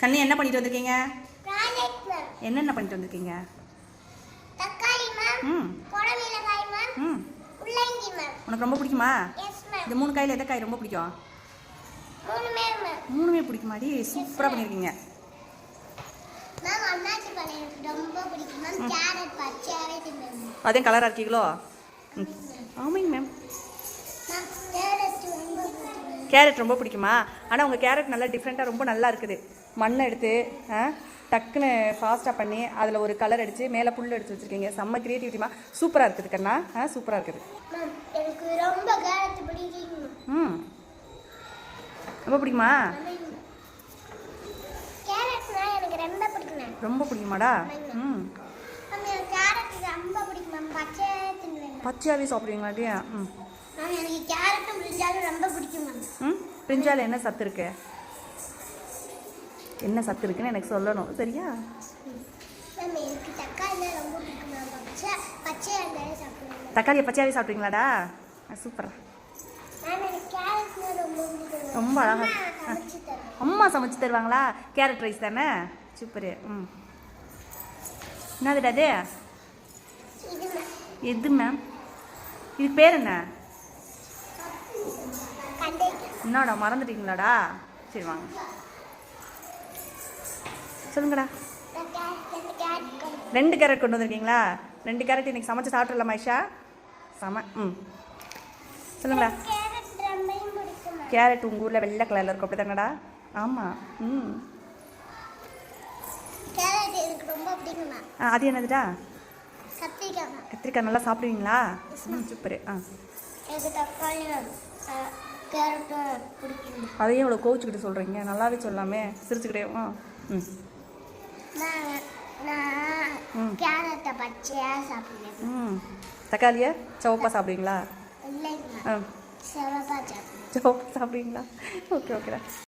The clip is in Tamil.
கண்ணு என்ன பண்ணிட்டு வந்திருக்கீங்க? என்னென்ன பண்ணிட்டு வந்திருக்கீங்க? தக்காளி மேம் ம். உனக்கு ரொம்ப பிடிக்குமா? இந்த மூணு காயில் எந்த காய் ரொம்ப பிடிக்கும்? மூணுமே பிடிக்குமாடி? சூப்பராக பண்ணியிருக்கீங்க அதே கலராக இருக்கீங்களோ? ஆமாங்க. மேம் கேரட் ரொம்ப பிடிக்குமா? ஆனால் உங்கள் கேரட் நல்லா டிஃப்ரெண்ட்டாக ரொம்ப நல்லா இருக்குது. மண்ணை எடுத்து டக்குன்னு ஃபாஸ்ட்டாக பண்ணி அதில் ஒரு கலர் அடித்து மேலே புல் எடுத்து வச்சுருக்கீங்க. செம்ம க்ரியேட்டிவிட்டிமா சூப்பராக இருக்குது கண்ணா. ஆ சூப்பராக இருக்குது. எனக்கு ரொம்ப கேரட் ம். ரொம்ப பிடிக்குமா? ரொம்ப பிடிக்கும் மேம் ரொம்ப பிடிக்குமாடா? ம். கேரட் பச்சையாகவே சாப்பிடுவீங்களாடி ம். எனக்கு கேரட்டும் பிரிஞ்சாலும் ரொம்ப பிடிக்கும் பிரிஞ்சால் என்ன சத்து இருக்கு? என்ன சத்து இருக்குன்னு எனக்கு சொல்லணும். சரியா? தக்காளியை பச்சையாகவே சாப்பிடுவீங்களாடா? சூப்பரா ரொம்ப அழகா. அம்மா சமைச்சு தருவாங்களா? கேரட் ரைஸ் தானே? சூப்பரு. ம். என்னதுடா அது எது மேம் இது பேர் என்ன? என்னடா மறந்துட்டீங்களாடா? சரி வாங்க. சொல்லுங்கடா. ரெண்டு கேரட் கொண்டு வந்திருக்கீங்களா? ரெண்டு கேரட் இன்னைக்கு சமைச்சு சாப்பிட்றலாம் ஐஷா? செம ம். சொல்லுங்கடா. கேரட் உங்கள் ஊரில் வெள்ளை கலரில் இருக்கும் அப்படி தானடா ஆமாம் ம். ஆ அது என்னதுடா? கத்திரிக்காய். கத்திரிக்காய் நல்லா சாப்பிடுவீங்களா? ம் சூப்பரு ஆ. அதையும் இவ்வளோ கோவிச்சுக்கிட்டு சொல்கிறீங்க நல்லாவே சொல்லாமே. சிரிச்சுக்கிட்டே ஆ. ம். கேரட்டை பச்சையாக சாப்பிடுவேன். ம். தக்காளியை சவப்பாக சாப்பிடுவீங்களா? ஆ. சவப்பாக சாப்பிடுவீங்களா? ஓகே ஓகேடா